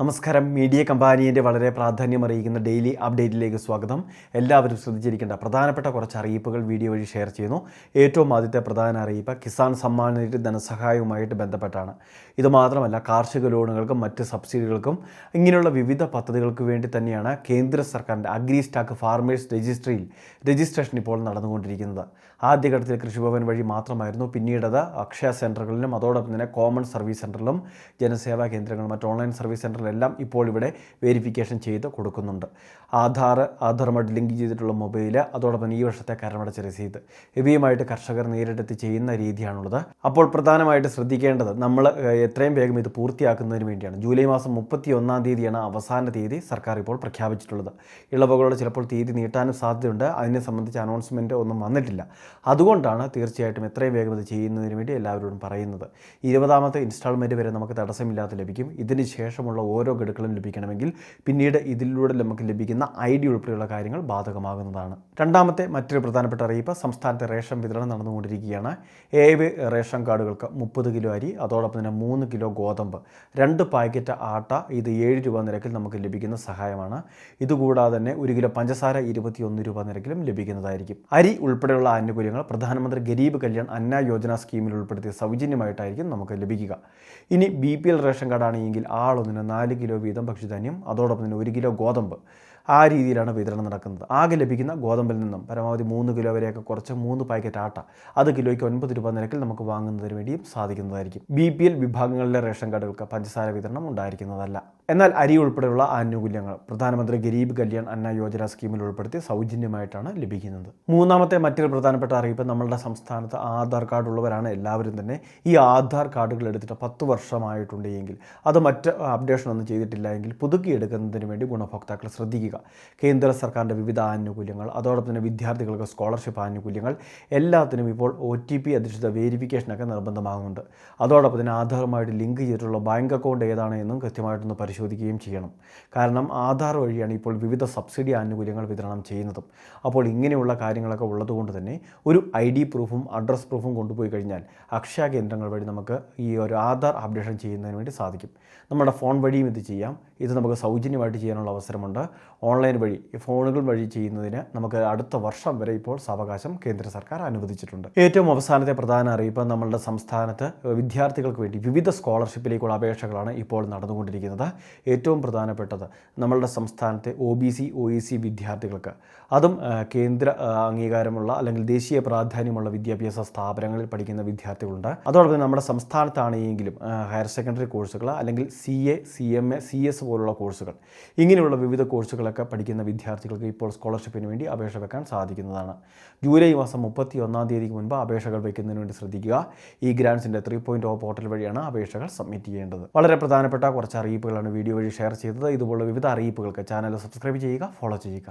നമസ്കാരം. മീഡിയ കമ്പാനിയുടെ വളരെ പ്രാധാന്യം അറിയിക്കുന്ന ഡെയിലി അപ്ഡേറ്റിലേക്ക് സ്വാഗതം. എല്ലാവരും ശ്രദ്ധിച്ചിരിക്കേണ്ട പ്രധാനപ്പെട്ട കുറച്ച് അറിയിപ്പുകൾ വീഡിയോ വഴി ഷെയർ ചെയ്യുന്നു. ഏറ്റവും ആദ്യത്തെ പ്രധാന അറിയിപ്പ് കിസാൻ സമ്മാൻ നിധി ധനസഹായവുമായിട്ട് ബന്ധപ്പെട്ടാണ്. ഇത് മാത്രമല്ല കാർഷിക ലോണുകൾക്കും മറ്റ് സബ്സിഡികൾക്കും ഇങ്ങനെയുള്ള വിവിധ പദ്ധതികൾക്ക് വേണ്ടി തന്നെയാണ് കേന്ദ്ര സർക്കാരിന്റെ അഗ്രി സ്റ്റാക്ക് ഫാർമേഴ്സ് രജിസ്ട്രിയിൽ രജിസ്ട്രേഷൻ ഇപ്പോൾ നടന്നുകൊണ്ടിരിക്കുന്നത്. ആദ്യഘട്ടത്തിൽ കൃഷിഭവൻ വഴി മാത്രമായിരുന്നു. പിന്നീടത് അക്ഷയ സെന്ററുകളിലും അതോടൊപ്പം തന്നെ കോമൺ സർവീസ് സെന്ററിലും ജനസേവാ കേന്ദ്രങ്ങളും മറ്റ് ഓൺലൈൻ സർവീസ് സെന്ററിലെല്ലാം ഇപ്പോൾ ഇവിടെ വെരിഫിക്കേഷൻ ചെയ്ത് കൊടുക്കുന്നുണ്ട്. ആധാർ ആധാറുമായിട്ട് ലിങ്ക് ചെയ്തിട്ടുള്ള മൊബൈൽ അതോടൊപ്പം ഈ വർഷത്തെ കരമടച്ച രസീത് ഇവയുമായിട്ട് കർഷകർ നേരിട്ടെത്തി ചെയ്യുന്ന രീതിയാണുള്ളത്. അപ്പോൾ പ്രധാനമായിട്ട് ശ്രദ്ധിക്കേണ്ടത് നമ്മൾ എത്രയും വേഗം ഇത് പൂർത്തിയാക്കുന്നതിന് വേണ്ടിയാണ്. ജൂലൈ മാസം മുപ്പത്തി ഒന്നാം തീയതിയാണ് അവസാന തീയതി സർക്കാർ ഇപ്പോൾ പ്രഖ്യാപിച്ചിട്ടുള്ളത്. ഇളവുകളുടെ ചിലപ്പോൾ തീയതി നീട്ടാനും സാധ്യതയുണ്ട്. അതിനെ സംബന്ധിച്ച് അനൗൺസ്മെന്റ് ഒന്നും വന്നിട്ടില്ല. അതുകൊണ്ടാണ് തീർച്ചയായിട്ടും എത്രയും വേഗം ഇത് ചെയ്യുന്നതിന് വേണ്ടി എല്ലാവരോടും പറയുന്നത്. ഇരുപതാമത്തെ ഇൻസ്റ്റാൾമെന്റ് വരെ നമുക്ക് തടസ്സമില്ലാതെ ലഭിക്കും. ഇതിന് ശേഷമുള്ള ഓരോ ഗഡുക്കളും ലഭിക്കണമെങ്കിൽ പിന്നീട് ഇതിലൂടെ നമുക്ക് ലഭിക്കുന്ന ഐ ഡി ഉൾപ്പെടെയുള്ള കാര്യങ്ങൾ ബാധകമാകുന്നതാണ്. രണ്ടാമത്തെ മറ്റൊരു പ്രധാനപ്പെട്ട അറിയിപ്പ് സംസ്ഥാനത്തെ റേഷൻ വിതരണം നടന്നുകൊണ്ടിരിക്കുകയാണ്. ഏഴ് റേഷൻ കാർഡുകൾക്ക് മുപ്പത് കിലോ അരി അതോടൊപ്പം തന്നെ മൂന്ന് കിലോ ഗോതമ്പ് രണ്ട് പാക്കറ്റ് ആട്ട ഇത് ഏഴ് രൂപ നിരക്കിൽ നമുക്ക് ലഭിക്കുന്ന സഹായമാണ്. ഇതുകൂടാതെ തന്നെ ഒരു കിലോ പഞ്ചസാര ഇരുപത്തിയൊന്ന് രൂപ നിരക്കിലും ലഭിക്കുന്നതായിരിക്കും. അരി ഉൾപ്പെടെയുള്ള ആനുകൂല്യങ്ങൾ പ്രധാനമന്ത്രി ഗരീബ് കല്യാൺ അന്ന യോജന സ്കീമിൽ ഉൾപ്പെടുത്തി സൗജന്യമായിട്ടായിരിക്കും നമുക്ക് ലഭിക്കുക. ഇനി ബി പി എൽ റേഷൻ കാർഡാണെങ്കിൽ ആളൊന്നിന് നാല് കിലോ വീതം ഭക്ഷ്യധാന്യം അതോടൊപ്പം തന്നെ ഒരു കിലോ ഗോതമ്പ്. ആ രീതിയിലാണ് വിതരണം നടക്കുന്നത്. ആകെ ലഭിക്കുന്ന ഗോതമ്പിൽ നിന്നും പരമാവധി മൂന്ന് കിലോ വരെയൊക്കെ കുറച്ച് മൂന്ന് പാക്കറ്റ് ആട്ട. അത് കിലോയ്ക്ക് ഒൻപത് രൂപ നിരക്കിൽ നമുക്ക് വാങ്ങുന്നതിന് വേണ്ടിയും സാധിക്കുന്നതായിരിക്കും. ബി പി എൽ വിഭാഗങ്ങളിലെ റേഷൻ കാർഡുകൾക്ക് പഞ്ചസാര വിതരണം ഉണ്ടായിരിക്കുന്നതല്ല. എന്നാൽ അരി ഉൾപ്പെടെയുള്ള ആനുകൂല്യങ്ങൾ പ്രധാനമന്ത്രി ഗരീബ് കല്യാൺ അന്ന യോജന സ്കീമിൽ ഉൾപ്പെടുത്തി സൗജന്യമായിട്ടാണ് ലഭിക്കുന്നത്. മൂന്നാമത്തെ മറ്റൊരു പ്രധാനപ്പെട്ട അറിയിപ്പ് നമ്മളുടെ സംസ്ഥാനത്ത് ആധാർ കാർഡ് ഉള്ളവരാണ് എല്ലാവരും തന്നെ. ഈ ആധാർ കാർഡുകൾ എടുത്തിട്ട് പത്ത് വർഷമായിട്ടുണ്ട് എങ്കിൽ അത് മറ്റ് അപ്ഡേഷൻ ഒന്നും ചെയ്തിട്ടില്ല എങ്കിൽ പുതുക്കിയെടുക്കുന്നതിന് വേണ്ടി ഗുണഭോക്താക്കൾ ശ്രദ്ധിക്കുക. കേന്ദ്ര സർക്കാരിന്റെ വിവിധ ആനുകൂല്യങ്ങൾ അതോടൊപ്പം തന്നെ വിദ്യാർത്ഥികൾക്ക് സ്കോളർഷിപ്പ് ആനുകൂല്യങ്ങൾ എല്ലാത്തിനും ഇപ്പോൾ ഒ ടി പി അധിഷ്ഠിത വേരിഫിക്കേഷനൊക്കെ നിർബന്ധമാകുന്നുണ്ട്. അതോടൊപ്പം തന്നെ ആധാറുമായിട്ട് ലിങ്ക് ചെയ്തിട്ടുള്ള ബാങ്ക് അക്കൗണ്ട് ഏതാണ് എന്നും കൃത്യമായിട്ടൊന്ന് പരിശോധിക്കുകയും ചെയ്യണം. കാരണം ആധാർ വഴിയാണ് ഇപ്പോൾ വിവിധ സബ്സിഡി ആനുകൂല്യങ്ങൾ വിതരണം ചെയ്യുന്നതും. അപ്പോൾ ഇങ്ങനെയുള്ള കാര്യങ്ങളൊക്കെ ഉള്ളതുകൊണ്ട് തന്നെ ഒരു ഐ ഡി പ്രൂഫും അഡ്രസ് പ്രൂഫും കൊണ്ടുപോയി കഴിഞ്ഞാൽ അക്ഷയ കേന്ദ്രങ്ങൾ വഴി നമുക്ക് ഈ ഒരു ആധാർ അപ്ഡേഷൻ ചെയ്യുന്നതിന് വേണ്ടി സാധിക്കും. നമ്മുടെ ഫോൺ വഴിയും ഇത് ചെയ്യാം. ഇത് നമുക്ക് സൗജന്യമായിട്ട് ചെയ്യാനുള്ള അവസരമുണ്ട്. ഓൺലൈൻ വഴി ഫോണുകൾ വഴി ചെയ്യുന്നതിന് നമുക്ക് അടുത്ത വർഷം വരെ ഇപ്പോൾ സാവകാശം കേന്ദ്ര സർക്കാർ അനുവദിച്ചിട്ടുണ്ട്. ഏറ്റവും അവസാനത്തെ പ്രധാന അറിയിപ്പ് നമ്മളുടെ സംസ്ഥാനത്ത് വിദ്യാർത്ഥികൾക്ക് വേണ്ടി വിവിധ സ്കോളർഷിപ്പിലേക്കുള്ള അപേക്ഷകളാണ് ഇപ്പോൾ നടന്നുകൊണ്ടിരിക്കുന്നത്. ഏറ്റവും പ്രധാനപ്പെട്ടത് നമ്മളുടെ സംസ്ഥാനത്തെ O B C O E C വിദ്യാർത്ഥികൾക്ക്. അതും കേന്ദ്ര അംഗീകാരമുള്ള അല്ലെങ്കിൽ ദേശീയ പ്രാധാന്യമുള്ള വിദ്യാഭ്യാസ സ്ഥാപനങ്ങളിൽ പഠിക്കുന്ന വിദ്യാർത്ഥികളുണ്ട്. അതോടൊപ്പം നമ്മുടെ സംസ്ഥാനത്താണെങ്കിലും ഹയർ സെക്കൻഡറി കോഴ്സുകൾ അല്ലെങ്കിൽ C A C M A C S പോലുള്ള കോഴ്സുകൾ. ഇങ്ങനെയുള്ള വിവിധ കോഴ്സുകളൊക്കെ പഠിക്കുന്ന വിദ്യാർത്ഥികൾക്ക് ഇപ്പോൾ സ്കോളർഷിപ്പിന് വേണ്ടി അപേക്ഷ വെക്കാൻ സാധിക്കുന്നതാണ്. ജൂലൈ മാസം മുപ്പത്തി ഒന്നാം തീയതിക്ക് മുൻപ് അപേക്ഷകൾ വയ്ക്കുന്നതിന് വേണ്ടി ശ്രദ്ധിക്കുക. ഈ ഗ്രാൻസിന്റെ ത്രീ പോയിന്റ് ഓ പോർട്ടൽ വഴിയാണ് അപേക്ഷകൾ സബ്മിറ്റ് ചെയ്യേണ്ടത്. വളരെ പ്രധാനപ്പെട്ട കുറച്ച് അറിയിപ്പുകളാണ് വീഡിയോ വഴി ഷെയർ ചെയ്തത്. ഇതുപോലുള്ള വിവിധ അറിയിപ്പുകൾക്ക് ചാനൽ സബ്സ്ക്രൈബ് ചെയ്യുക ഫോളോ ചെയ്യുക.